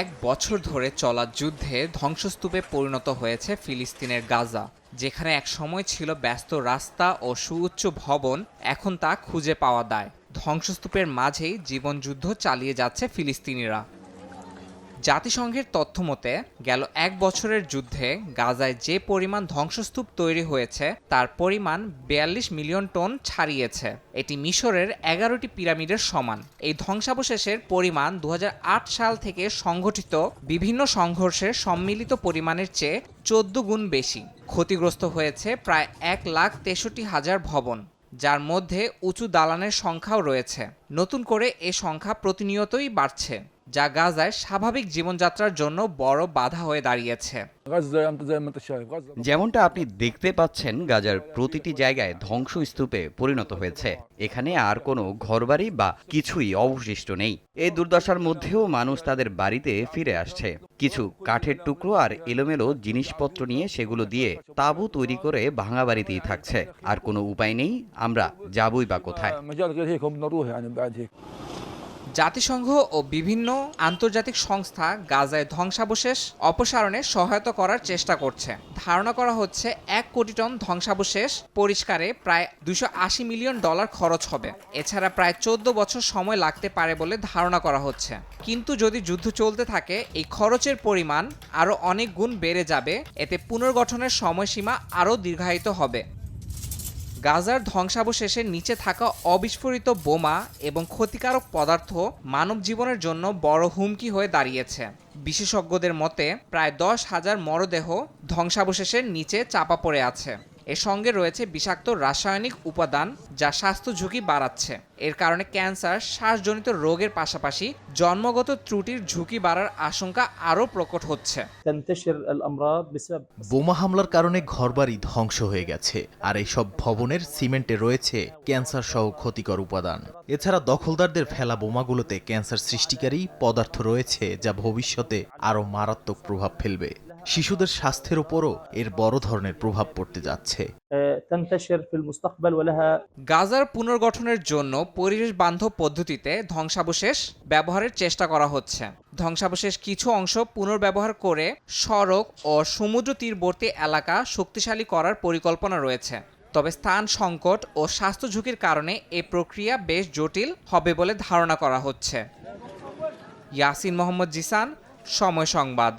এক বছর ধরে চলা যুদ্ধে ধ্বংসস্তূপে পরিণত হয়েছে ফিলিস্তিনের গাজা, যেখানে এক সময় ছিল ব্যস্ত রাস্তা ও সুউচ্চ ভবন, এখন তা খুঁজে পাওয়া দায়। ধ্বংসস্তূপের মাঝেই জীবনযুদ্ধ চালিয়ে যাচ্ছে ফিলিস্তিনিরা। জাতিসংঘের তথ্য মতে, গেল এক বছরের যুদ্ধে গাজায় যে পরিমাণ ধ্বংসস্তূপ তৈরি হয়েছে, তার পরিমাণ বিয়াল্লিশ মিলিয়ন টন ছাড়িয়েছে। এটি মিশরের এগারোটি পিরামিডের সমান। এই ধ্বংসাবশেষের পরিমাণ দু হাজার আট সাল থেকে সংঘটিত বিভিন্ন সংঘর্ষের সম্মিলিত পরিমাণের চেয়ে চোদ্দ গুণ বেশি। ক্ষতিগ্রস্ত হয়েছে প্রায় এক লাখ তেষট্টি হাজার ভবন, যার মধ্যে উঁচু দালানের সংখ্যাও রয়েছে। নতুন করে এ সংখ্যা প্রতিনিয়তই বাড়ছে। যা গাজায় স্বাভাবিক জীবনযাত্রার জন্য বড় বাধা হয়ে দাঁড়িয়েছে। যেমনটা আপনি দেখতে পাচ্ছেন, গাজার প্রতিটি জায়গায় ধ্বংসস্তূপে পরিণত হয়েছে। এখানে আর কোনো ঘরবাড়ি বা কিছুই অবশিষ্ট নেই। এই দুর্দশার মধ্যেও মানুষ তাদের বাড়িতে ফিরে আসছে। কিছু কাঠের টুকরো আর এলোমেলো জিনিসপত্র নিয়ে সেগুলো দিয়ে তাবু তৈরি করে ভাঙা বাড়িতেই থাকছে। আর কোনো উপায় নেই, আমরা যাবই বা কোথায়। জাতিসংঘ ও বিভিন্ন আন্তর্জাতিক সংস্থা গাজায় ধ্বংসাবশেষ অপসারণে সহায়তা করার চেষ্টা করছে। ধারণা করা হচ্ছে এক কোটি টন ধ্বংসাবশেষ পরিষ্কারে প্রায় দুশো মিলিয়ন ডলার খরচ হবে। এছাড়া প্রায় চোদ্দ বছর সময় লাগতে পারে বলে ধারণা করা হচ্ছে। কিন্তু যদি যুদ্ধ চলতে থাকে, এই খরচের পরিমাণ আরও অনেক গুণ বেড়ে যাবে। এতে পুনর্গঠনের সময়সীমা আরও দীর্ঘায়িত হবে। গাজার ধ্বংসাবশেষের নিচে থাকা অবিস্ফোরিত বোমা এবং ক্ষতিকারক পদার্থ মানব জীবনের জন্য বড় হুমকি হয়ে দাঁড়িয়েছে। বিশেষজ্ঞদের মতে, প্রায় দশ হাজার মরদেহ ধ্বংসাবশেষের নিচে চাপা পড়ে আছে। এর সঙ্গে রয়েছে বিষাক্ত রাসায়নিক উপাদান যা স্বাস্থ্য ঝুঁকি বাড়াচ্ছে। এর কারণে ক্যান্সার শ্বাসজনিত রোগের পাশাপাশি জন্মগত ত্রুটির ঝুঁকি বাড়ার আশঙ্কা আরও প্রকট হচ্ছে। বোমা হামলার কারণে ঘরবাড়ি ধ্বংস হয়ে গেছে আর এইসব ভবনের সিমেন্টে রয়েছে ক্যান্সার সহ ক্ষতিকর উপাদান। এছাড়া দখলদারদের ফেলা বোমাগুলোতে ক্যান্সার সৃষ্টিকারী পদার্থ রয়েছে যা ভবিষ্যতে আরও মারাত্মক প্রভাব ফেলবে। শিশুদের স্বাস্থ্যের ওপরও এর বড় ধরনের প্রভাব পড়তে যাচ্ছে। গাজার পুনর্গঠনের জন্য পরিবেশ বান্ধব পদ্ধতিতে ধ্বংসাবশেষ ব্যবহারের চেষ্টা করা হচ্ছে। ধ্বংসাবশেষ কিছু অংশ পুনর্ব্যবহার করে সড়ক ও সমুদ্র তীরবর্তী এলাকা শক্তিশালী করার পরিকল্পনা রয়েছে। তবে স্থান সংকট ও স্বাস্থ্য ঝুঁকির কারণে এ প্রক্রিয়া বেশ জটিল হবে বলে ধারণা করা হচ্ছে। ইয়াসিন মোহাম্মদ জিসান সময় সংবাদ।